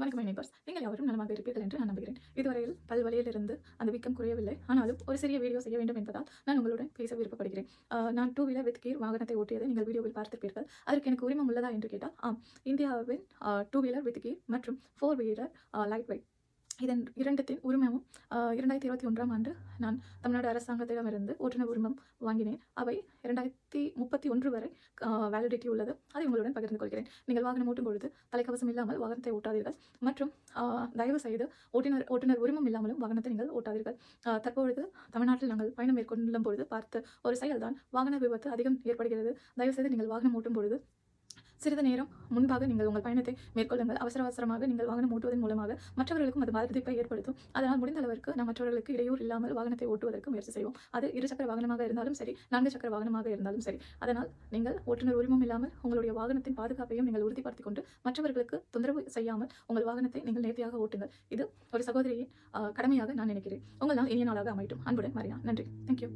வணக்கம் நைபர்ஸ் நீங்கள் யாவரும் நலமாக இருப்பீர்கள் என்று நான் நம்புகிறேன். இதுவரையில் பல்வழியிலிருந்து அந்த வீக்கம் குறையவில்லை. ஆனாலும் ஒரு சிறிய வீடியோ செய்ய வேண்டும் என்பதால் நான் உங்களுடன் பேச விருப்பப்படுகிறேன். நான் டூ வீலர் வித் கீர் வாகனத்தை ஓட்டியதை நீங்கள் வீடியோவில் பார்த்திருப்பீர்கள். அதற்கு எனக்கு உரிமம் உள்ளதா என்று கேட்டால் ஆம். இந்தியாவின் டூ வீலர் வித் கீர் மற்றும் ஃபோர் வீலர் லைட் வெயிட் இதன் இரண்டத்தின் உரிமை இரண்டாயிரத்தி இருபத்தி ஒன்றாம் ஆண்டு நான் தமிழ்நாடு அரசாங்கத்திடமிருந்து ஓட்டுநர் உரிமம் வாங்கினேன். அவை இரண்டாயிரத்தி முப்பத்தி ஒன்று வரை வேலிடிட்டி உள்ளது. அதை உங்களுடன் பகிர்ந்து கொள்கிறேன். நீங்கள் வாகனம் ஓட்டும் பொழுது தலைக்கவசம் இல்லாமல் வாகனத்தை ஓட்டாதீர்கள். மற்றும் தயவு செய்து ஓட்டுநர் ஓட்டுநர் உரிமம் இல்லாமலும் வாகனத்தை நீங்கள் ஓட்டாதீர்கள். தற்பொழுது தமிழ்நாட்டில் நாங்கள் பயணம் மேற்கொள்ளும் பொழுது பார்த்து ஒரு செயல்தான் வாகன விபத்து அதிகம் ஏற்படுகிறது. தயவு செய்து நீங்கள் வாகனம் ஓட்டும் பொழுது சிறிது நேரம் முன்பாக நீங்கள் உங்கள் பயணத்தை மேற்கொள்ளுங்கள். அவசர அவசரமாக நீங்கள் வாகனம் ஓட்டுவதன் மூலமாக மற்றவர்களுக்கும் அது பாதிப்பை ஏற்படுத்தும். அதனால் முடிந்த அளவிற்கு நாம் மற்றவர்களுக்கு இடையூறு இல்லாமல் வாகனத்தை ஓட்டுவதற்கு முயற்சி செய்வோம். அது இரு சக்கர வாகனமாக இருந்தாலும் சரி நான்கு சக்கர வாகனமாக இருந்தாலும் சரி. அதனால் நீங்கள் ஓட்டுநர் உரிமம் இல்லாமல் உங்களுடைய வாகனத்தின் பாதுகாப்பையும் நீங்கள் உறுதிப்படுத்திக் கொண்டு மற்றவர்களுக்கு தொந்தரவு செய்யாமல் உங்கள் வாகனத்தை நீங்கள் நேர்த்தியாக ஓட்டுங்கள். இது ஒரு சகோதரியின் கடமையாக நான் நினைக்கிறேன். உங்கள் நாள் இனிய நாளாக அமையட்டும். அன்புடன் மரியா நன்றி. தேங்க்யூ